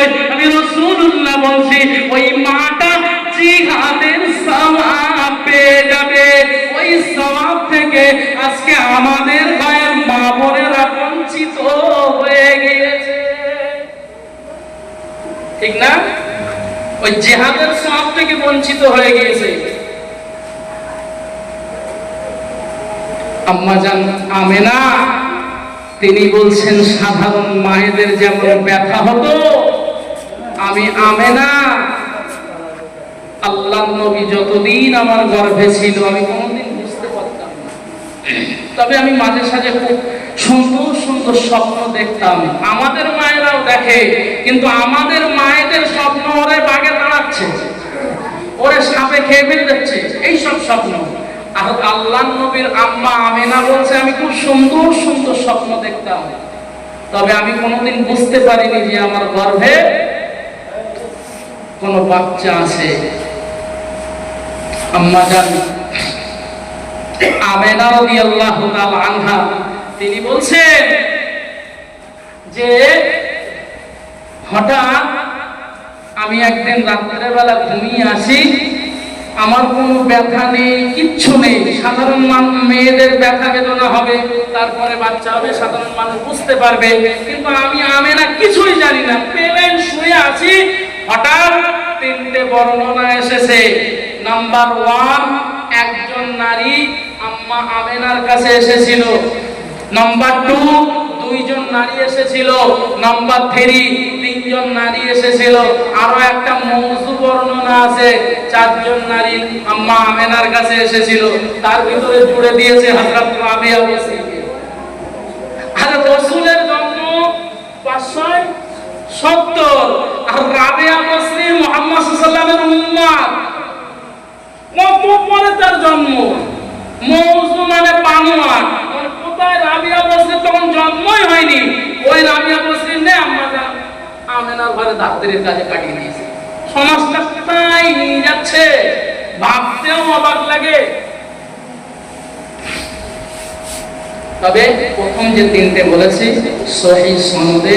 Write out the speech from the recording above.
নয় আমি রসুল্লাহ বলছি, ওই মাটা জিহাদের সওয়াব পেয়ে যাবে। ওই সওয়াব থেকে আজকে আমাদের বঞ্চিত হয়ে গিয়েছে। ঠিক না? ওই সব থেকে বঞ্চিত হয়ে গিয়েছে। আম্মা জান, আমেনা, তিনি বলছেন, সাধারণ মায়েদের যেমন ব্যথা হতো আমি আমেনা। আল্লাহ নবী যতদিন আমার গর্ভে ছিল, আমি কোনোদিন বুঝতে পারতাম না। তবে আমি মাঝে সাঝে খুব সুন্দর সুন্দর স্বপ্ন দেখতাম। আমাদের মায়েরাও দেখে, কিন্তু আমাদের মায়েদের স্বপ্ন ওরে বাগে দাঁড়াচ্ছে, ওরে সাপে খেয়ে ফেলে যাচ্ছে এইসব স্বপ্ন। আর আল্লাহ নবীর আম্মা আমেনা বলছে, আমি খুব সুন্দর সুন্দর স্বপ্ন দেখতাম। তবে আমি কোনোদিন বুঝতে পারিনি যে আমার গর্ভে কোন বাচ্চা আছে, আম্মা জান, আমেনা রাদিয়াল্লাহু তাআলা আনহা, তিনি বলছেন যে, হঠাৎ আমি একদিন রাত্রের বেলা ঘুমিয়ে আসি, আমার কোনো ব্যথা নেই, কিচ্ছু নেই, সাধারণ মানুষ মেয়েদের ব্যথা বেদনা হবে, তারপরে বাচ্চা হবে, সাধারণ মানুষ বুঝতে পারবে, কিন্তু আমি আমেনা কিছুই জানি না হঠাৎ তিনটে বর্ণনা এসেছে। নাম্বার ওয়ান একজন নারী আম্মা আমেনার কাছে এসেছিল। নাম্বার টু দুইজন নারী এসেছিল। নাম্বার থ্রি তিনজন নারী এসেছিল। আরও একটা মৌজু বর্ণনা আছে। চারজন নারী আম্মা আমেনার কাছে এসেছিল। তার ভিতরে জুড়ে দিয়েছে হযরত রাবিয়া আর রসুলের জন্ম পাঁচশো সত্তর। আর রাবিয়া বসরি মোহাম্মদ মানে কোথায় রাবিয়া বসরি তখন জন্মই হয়নি। ওই রাবিয়া বসরি আমরা আমেনার ঘরে ডাক্তারের কাছে কাটিয়ে দিয়েছে। সমাজটা কোথায় নিয়ে যাচ্ছে? ভাবতেও অবাক লাগে। তবে প্রথম যে তিনটে বলেছি, সহি সনদে